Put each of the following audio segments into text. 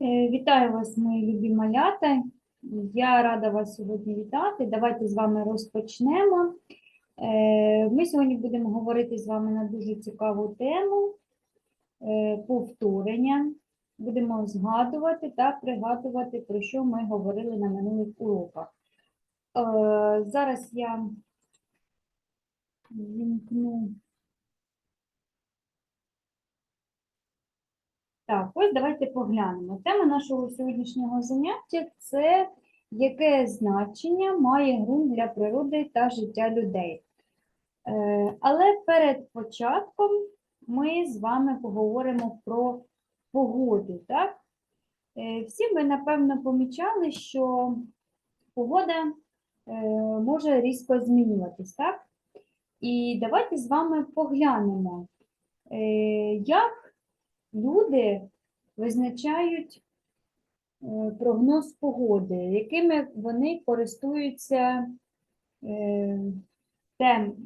Е, Вітаю вас, мої любі малята. Я рада вас сьогодні вітати. Давайте з вами розпочнемо. Е, Ми сьогодні будемо говорити з вами на дуже цікаву тему е, повторення. Будемо згадувати та пригадувати, про що ми говорили на минулих уроках. Зараз я вімкну. Так, ось давайте поглянемо. Тема нашого сьогоднішнього заняття це яке значення має ґрунт для природи та життя людей. Е, Але перед початком ми з вами поговоримо про погоду. Так? Е, Всі ви, напевно, помічали, що погода е, може різко змінюватись, так? І давайте з вами поглянемо, як люди визначають е, прогноз погоди, якими вони користуються е, тем,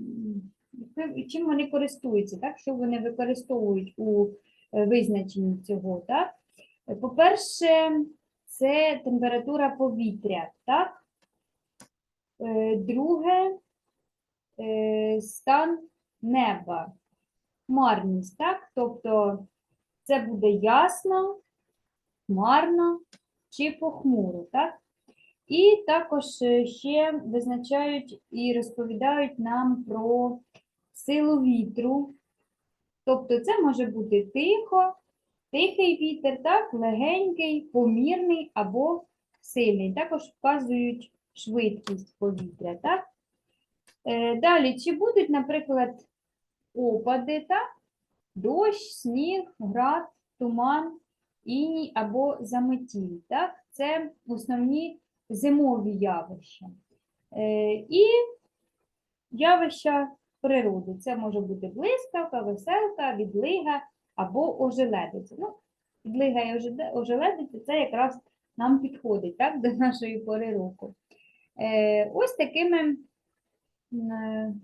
чим вони користуються, так? що вони використовують у е, визначенні цього. Так? По-перше, це температура повітря, так? Друге стан неба, хмарність, так? Тобто це буде ясно, хмарно чи похмуро, так? І також е, ще визначають і розповідають нам про силу вітру. Тобто це може бути тихо, тихий вітер, так, легенький, помірний або сильний. Також вказують швидкість повітря, так? Е, Далі, чи будуть, наприклад, опади, так? Дощ, сніг, град, туман, іній або заметіль. Так? Це основні зимові явища. Е, І явища природи. Це може бути блискавка, веселка, відлига або ожеледиця. Ну, відлига і ожеледиця це якраз нам підходить так, до нашої пори року. Е, Ось такими е,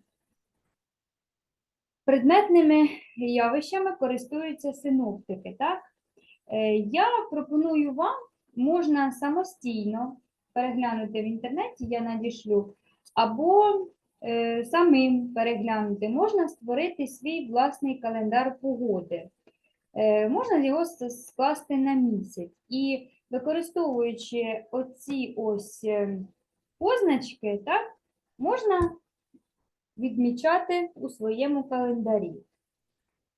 предметними явищами користуються синоптики. Так? Е, Я пропоную вам, можна самостійно переглянути в інтернеті, я надішлю, або е, самим переглянути, можна створити свій власний календар погоди. Е, Можна його скласти на місяць. І використовуючи оці ось е, позначки, так, можна відмічати у своєму календарі.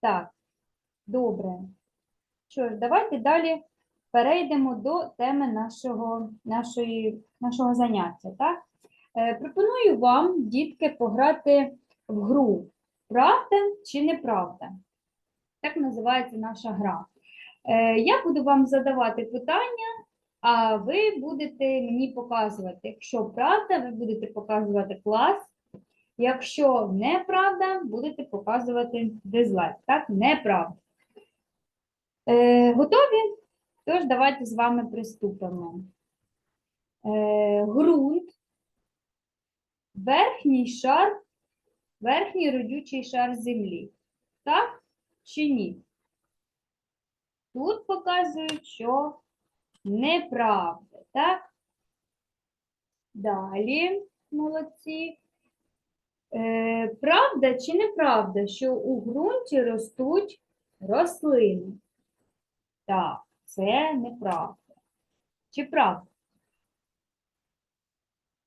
Так, добре. Що ж, давайте далі перейдемо до теми нашого, нашої, нашого заняття. Так? Е, пропоную вам, дітки, пограти в гру Правда чи неправда? Так називається наша гра. Е, я буду вам задавати питання, а ви будете мені показувати. Якщо правда, ви будете показувати клас. Якщо неправда, будете показувати дизлайк. Так, неправда. Е, готові? Тож, давайте з вами приступимо. Е, ґрунт, верхній шар, верхній родючий шар землі. Так чи ні? Тут показують, що неправда. Так? Далі, молодці. Е, правда чи неправда, що у ґрунті ростуть рослини? Так, це неправда. Чи правда?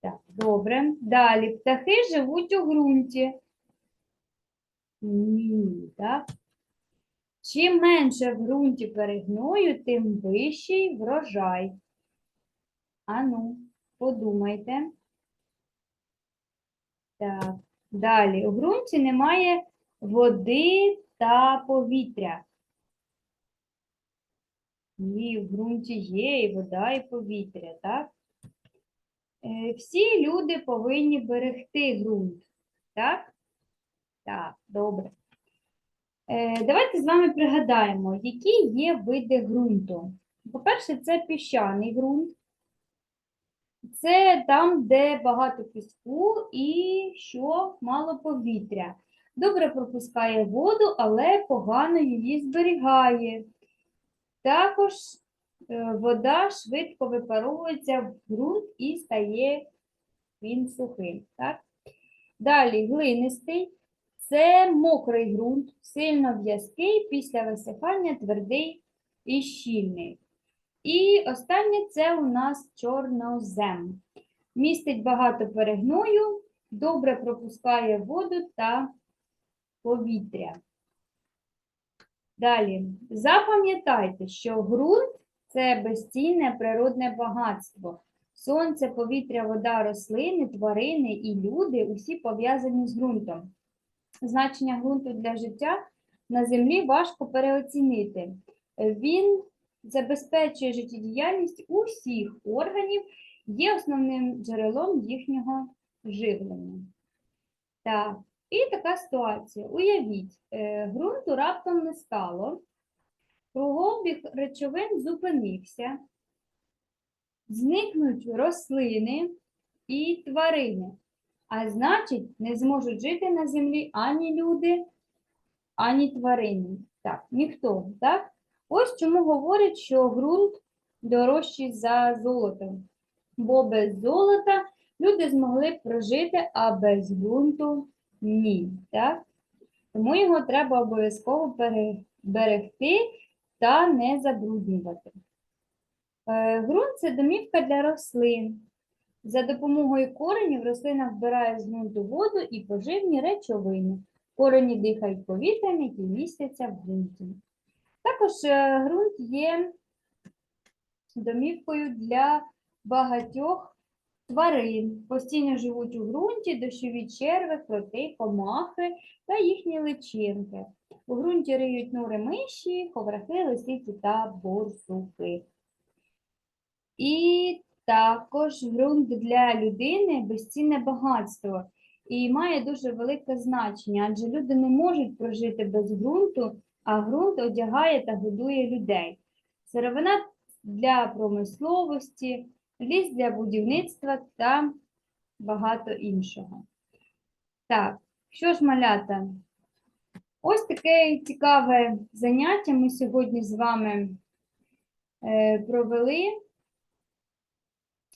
Так, добре. Далі. Птахи живуть у ґрунті. Ні, так. Чим менше в ґрунті перегною, тим вищий врожай. Ану, подумайте. Так, далі. У ґрунті немає води та повітря. Ні, в ґрунті є і вода, і повітря, так? Е, Всі люди повинні берегти ґрунт, так? Так, добре. Е, Давайте з вами пригадаємо, які є види ґрунту. По-перше, це піщаний ґрунт. Це там, де багато піску і що мало повітря. Добре пропускає воду, але погано її зберігає. Також е, вода швидко випаровується в ґрунт і стає він сухим. Так? Далі глинистий це мокрий ґрунт, сильно в'язкий, після висихання твердий і щільний. І останнє це у нас чорнозем. Містить багато перегною, добре пропускає воду та повітря. Далі, запам'ятайте, що ґрунт це безцінне природне багатство. Сонце, повітря, вода, рослини, тварини і люди усі пов'язані з ґрунтом. Значення ґрунту для життя на землі важко переоцінити. Він забезпечує життєдіяльність усіх органів, є основним джерелом їхнього живлення. Так, і така ситуація. Уявіть, е, ґрунту раптом не стало, кругообіг речовин зупинився, зникнуть рослини і тварини, а значить, не зможуть жити на землі ані люди, ані тварини. Так, ніхто, так? Ось чому говорять, що ґрунт дорожчий за золото. Бо без золота люди змогли прожити, а без ґрунту ні. Так? Тому його треба обов'язково берегти та не забруднювати. Е, Ґрунт це домівка для рослин. За допомогою коренів рослина вбирає з ґрунту воду і поживні речовини. Корені дихають повітрям, які містяться в ґрунті. Також е, ґрунт є домівкою для багатьох тварин. Постійно живуть у ґрунті дощові черви, кроти, комахи та їхні личинки. У ґрунті риють нори миші, ховрахи, лисиці та борсуки. І також ґрунт для людини безцінне багатство і має дуже велике значення, адже люди не можуть прожити без ґрунту, а ґрунт одягає та годує людей. Сировина для промисловості, ліс для будівництва та багато іншого. Так, що ж, малята? Ось таке цікаве заняття ми сьогодні з вами е, провели.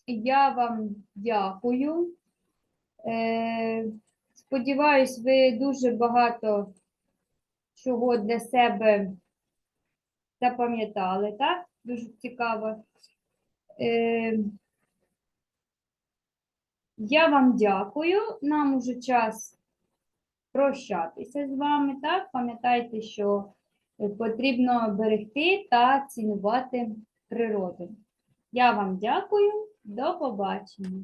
Я вам дякую. Е, Сподіваюсь, ви дуже багато чого для себе запам'ятали, так? Дуже цікаво. Е, Я вам дякую. Нам уже час прощатися з вами, так? Пам'ятайте, що потрібно берегти та цінувати природу. Я вам дякую. До побачення.